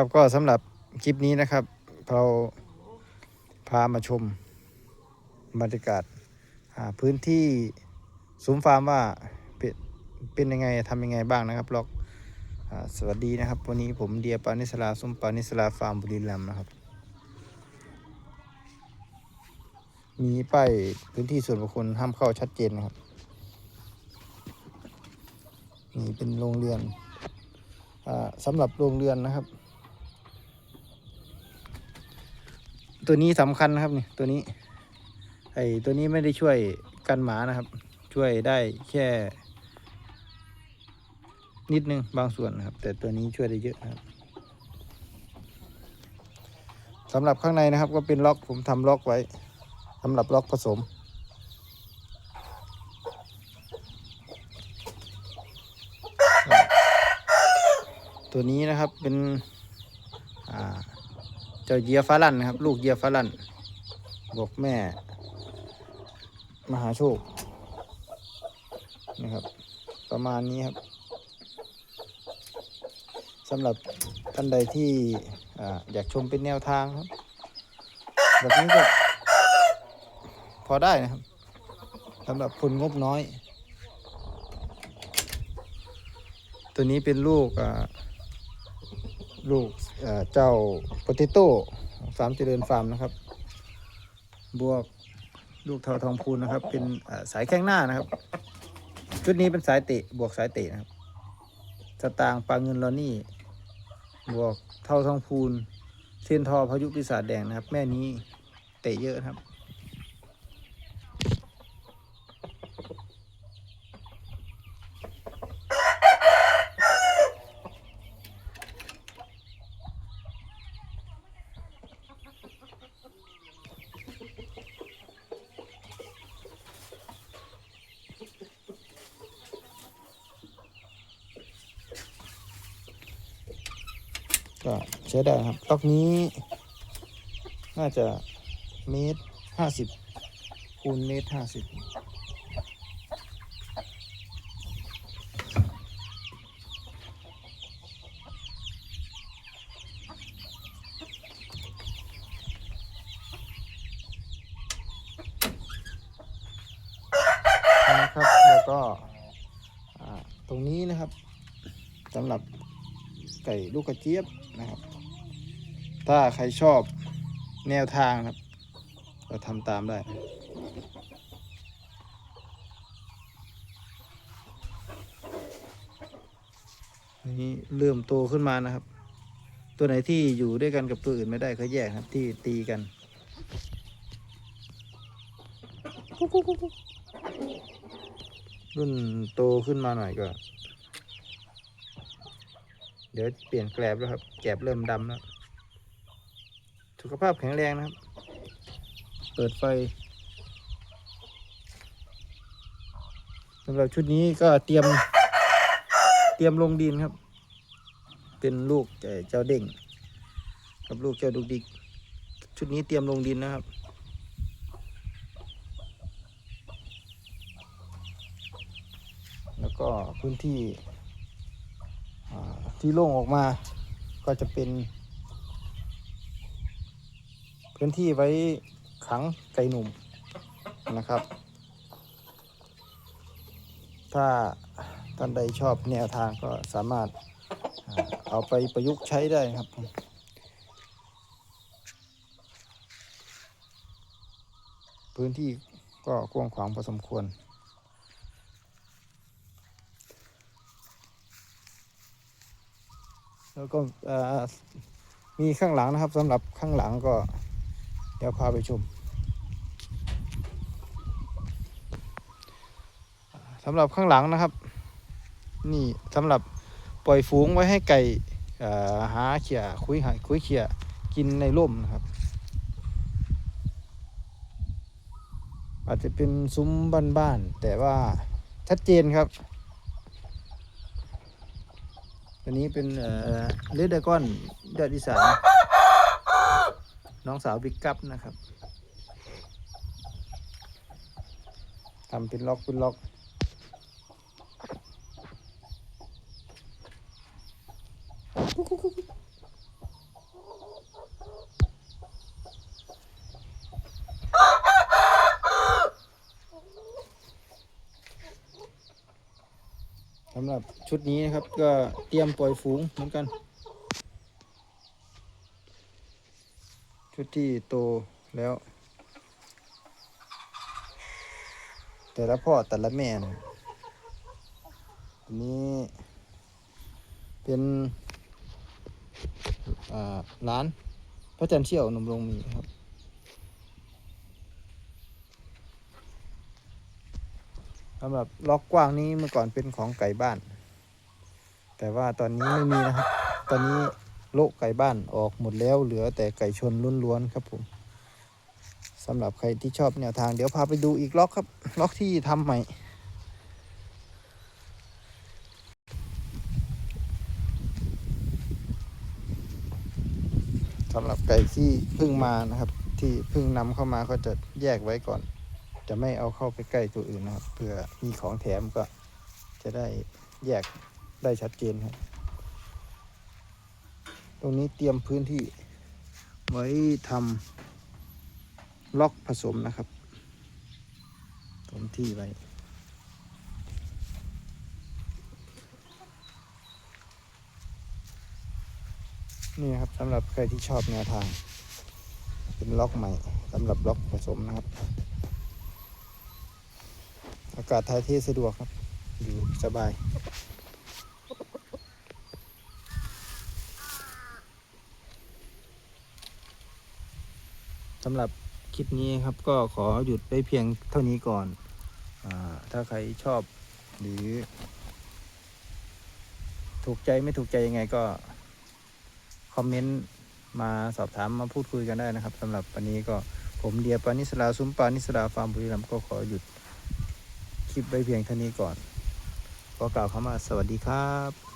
ครับก็สำหรับคลิปนี้นะครับ เราพามาชมบรรยากาศพื้นที่ซุ้มฟาร์มว่าเป็นเป็นยังไงทำยังไงบ้างนะครับล็อกอสวัสดีนะครับ วันนี้ผมเดียปานิสลาซุ้มปานิสลาฟาร์มบุรีรัมย์นะครับ มีป้ายพื้นที่ส่วนบุคคลห้ามเข้าชัดเจนนะครับนี่เป็นโรงเรือนอสำหรับโรงเรือนนะครับ ตัวนี้สำคัญนะครับนี่ตัวนี้ ไอตัวนี้ไม่ได้ช่วยกันหมานะครับ ช่วยได้แค่ นิดนึงบางส่วนนะครับ แต่ตัวนี้ช่วยได้เยอะนะครับสำหรับข้างในนะครับ ก็เป็นล็อกผมทำล็อกไว้สำหรับล็อกผสม ตัวนี้นะครับเป็นอ่า เจ้าเยียฟ้าลั่นนะครับ ลูกเยียฟ้าลั่นบอกแม่ มหาโชคนะครับ ประมาณนี้ครับสำหรับท่านใดที่อ่อยากชมเป็นแนวทางครับแบบนี้ก็พอได้นะครับสำหรับคนงบน้อย ตัวนี้เป็นลูกอ่า ลูกเจ้าโปเตโต้สามเจริญฟาร์มนะครับ บวกลูกเทาทองพูนนะครับ เป็นสายแข้งหน้านะครับ ชุดนี้เป็นสายเตะบวกสายเตะนะครับสตางปลาเงินลอนี่ บวกเท่าทองพูนเส้นทอพายุปีศาจแดงนะครับ แม่นี้เตะเยอะนะครับ ก็ใช้ได้ครับล็อกนี้ น่าจะเมตรห้าสิบคูณเมตรห้าสิบนะครับแล้วก็ตรงนี้นะครับสำหรับ ไก่ลูกกระเจี๊ยบนะครับ ถ้าใครชอบแนวทางครับ ก็ทำตามได้นี้เริ่มโตขึ้นมานะครับ ตัวไหนที่อยู่ด้วยกันกับตัวอื่นไม่ได้ก็แยกครับที่ตีกันรุ่นโตขึ้นมาหน่อยก็ ดี๋ยวเปลี่ยนแกลบแล้วครับ แกลบเริ่มดำแล้ว สุขภาพแข็งแรงนะครับ เปิดไฟสำหรับชุดนี้ก็เตรียม เตรียมลงดินครับ เป็นลูกเจ้าเด้งกับลูกเจ้าดุกดิก ชุดนี้เตรียมลงดินนะครับแล้วก็พื้นที่ ที่โล่งออกมาก็จะเป็น พื้นที่ไว้ขังไก่หนุ่มนะครับ ถ้าท่านใดชอบแนวทางก็สามารถเอาไปประยุกต์ใช้ได้ครับพื้นที่ก็กว้างขวางพอสมควร แล้วก็มีข้างหลังนะครับสำหรับข้างหลังก็เดี๋ยวพาไปชมสำหรับข้างหลังนะครับ นี่สำหรับปล่อยฝูงไว้ให้ไก่หาเขี่ยคุยหาคุยเขี่ยกินในร่มนะครับ อาจจะเป็นซุ้มบ้านๆแต่ว่าชัดเจนครับ อันนี้เป็นเอ่อเลดเดอร์ก้อนเดือดอีสานน้องสาวบิ๊กกัปนะครับทำเป็นล็อกเป็นล็อกำ หรับชุดนี้นะครับก็เตรียมปล่อยฝูงเหมือนกัน ชุดที่โตแล้ว แต่ละพ่อแต่ละแม่นะอันนี้เป็นอ่าร้านพระจันทร์เชี่ยวนมรงมีครับ สำหรับล็อกกว้างนี้เมื่อก่อนเป็นของไก่บ้าน แต่ว่าตอนนี้ไม่มีนะครับ ตอนนี้โละไก่บ้านออกหมดแล้วเหลือแต่ไก่ชนล้วนๆครับผมสำหรับใครที่ชอบแนวทางเดี๋ยวพาไปดูอีกล็อกครับ ล็อกที่ทำใหม่ สำหรับไก่ที่เพิ่งมานะครับ ที่เพิ่งนำเข้ามาก็จะแยกไว้ก่อน จะไม่เอาเข้าไปใกล้ตัวอื่นนะครับ เพื่อมีของแถมก็จะได้แยกได้ชัดเจนครับ ตรงนี้เตรียมพื้นที่ไว้ทำล็อกผสมนะครับตรงที่ไว้นี่ครับสำหรับใครที่ชอบแนวทาง เป็นล็อกใหม่สำหรับล็อกผสมนะครับ อากาศถ่ายเทสะดวกครับ อยู่สบายสำหรับคลิปนี้ครับก็ขอหยุดไปเพียงเท่านี้ก่อนอถ้าใครชอบหรือ ถูกใจไม่ถูกใจยังไงก็ คอมเมนต์มาสอบถามมาพูดคุยกันได้นะครับสำหรับวันนี้ก็ผมเดียปานิสลาซุ้มปานิสลาฟาร์มบุรีรัมย์ก็ขอหยุด ลิปไว้เพียงเท่านี้ก่อนขอกล่าวคำว่าสวัสดีครับ